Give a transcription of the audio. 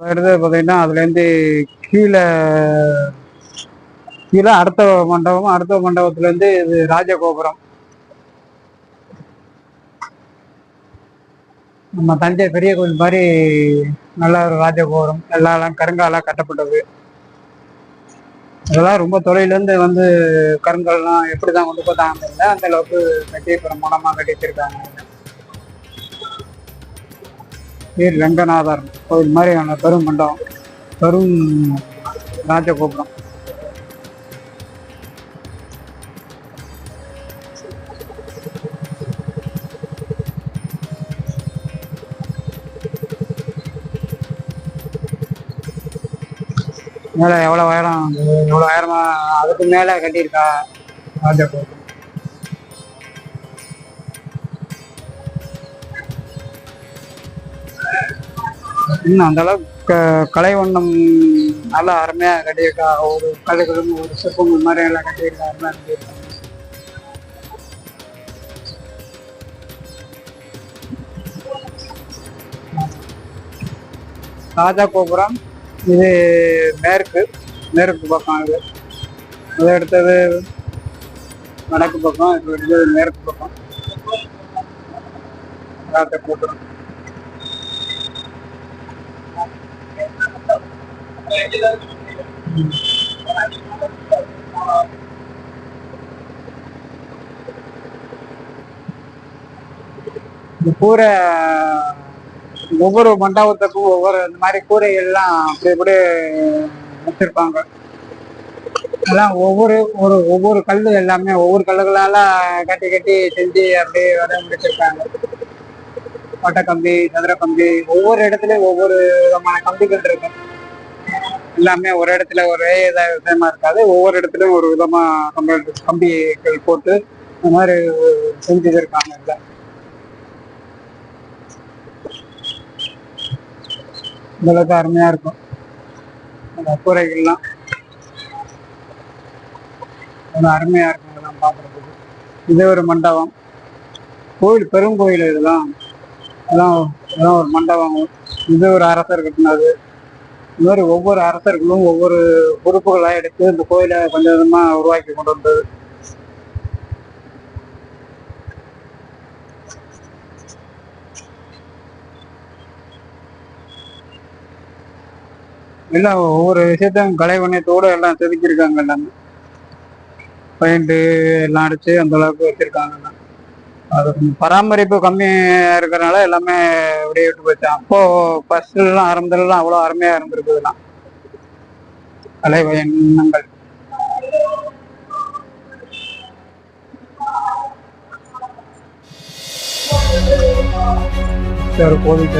எடுத்தது பார்த்தீங்கன்னா அதுலேருந்து கீழே கீழே அடுத்த மண்டபம் அடுத்த மண்டபத்துலேருந்து இது ராஜகோபுரம். நம்ம தஞ்சை பெரிய கோயில் மாதிரி நல்ல ஒரு ராஜகோபுரம். எல்லாம் கருங்காலாக கட்டப்பட்டது. அதெல்லாம் ரொம்ப தொலைலேருந்து வந்து கருங்கல்லாம் எப்படி தான் கொண்டு போதாங்க அந்த அளவுக்கு கட்டி பிரமாணமாக கட்டி வச்சிருக்காங்க ஸ்ரீ ரங்கநாதர் கோயில் மாதிரியான பெரும் மண்டபம் பெரும் ராஜகோபுரம். மேலே எவ்வளோ உயரம் எவ்வளோ உயரமா அதுக்கு மேலே கட்டியிருக்கா ராஜகோபுரம். இன்னும் அந்த அளவுக்கு க- கலைவண்ணம் நல்லா அருமையா கட்டியிருக்கா. ஒரு கழுகுகளும் ஒரு சிற்பங்கள் மாதிரி எல்லாம் கட்டியிருக்கா. அருமையாக கட்டியிருக்கா. ராஜா கோபுரம் இது மேற்கு மேற்கு பக்கம் இது. அதை அடுத்தது வடக்கு பக்கம் இது மேற்கு பக்கம். ராஜா கோபுரம். இந்த கூரை ஒவ்வொரு மண்டபத்துக்கும் ஒவ்வொரு இந்த மாதிரி கூரைகள்லாம் அப்படி இப்படி வச்சிருப்பாங்க. அதெல்லாம் ஒவ்வொரு ஒரு ஒவ்வொரு கல்லு எல்லாமே ஒவ்வொரு கல்லுகளால கட்டி கட்டி செஞ்சு அப்படியே வர முடிச்சிருக்காங்க. பட்டை கம்பி சதுர கம்பி ஒவ்வொரு இடத்துலயும் ஒவ்வொரு விதமான கம்பிகள் இருக்கு. எல்லாமே ஒரு இடத்துல ஒரே இதாக விதமா இருக்காது. ஒவ்வொரு இடத்துலயும் ஒரு விதமா கம்பி கம்பிகள் போட்டு இந்த மாதிரி செஞ்சு இருக்காங்க இதுல. இந்த அளவுக்கு அருமையா இருக்கும். அந்த கூரைகள்லாம். அவ்வளவு அருமையா இருக்கும் இதெல்லாம் பார்க்கறதுக்கு. இது ஒரு மண்டபம். கோயில் பெருங்கோயில் இதெல்லாம் அதான் அதான் ஒரு மண்டபம். இது ஒரு அரசர் கட்டினது. இந்த மாதிரி ஒவ்வொரு அரசர்களும் ஒவ்வொரு பொறுப்புகளாக எடுத்து இந்த கோயிலை கொஞ்சம் கொஞ்சமாக உருவாக்கி கொண்டு வந்தது எல்லாம் ஒவ்வொரு விஷயத்தையும் கலைவண்ணத்தோடு எல்லாம் செதுக்கியிருக்காங்க எல்லாமே பெயிண்ட்டு எல்லாம் அடித்து அந்த அளவுக்கு எல்லாம். அது பராமரிப்பு கம்மியா இருக்கிறனால எல்லாமே அப்படியே விட்டு போச்சு அப்போ ஃபர்ஸ்ட் எல்லாம் ஆரம்பத்துலலாம் அவ்வளோ அருமையா இருந்திருக்கு இதெல்லாம். கலைவண்ணங்கள் ஒரு கோவில்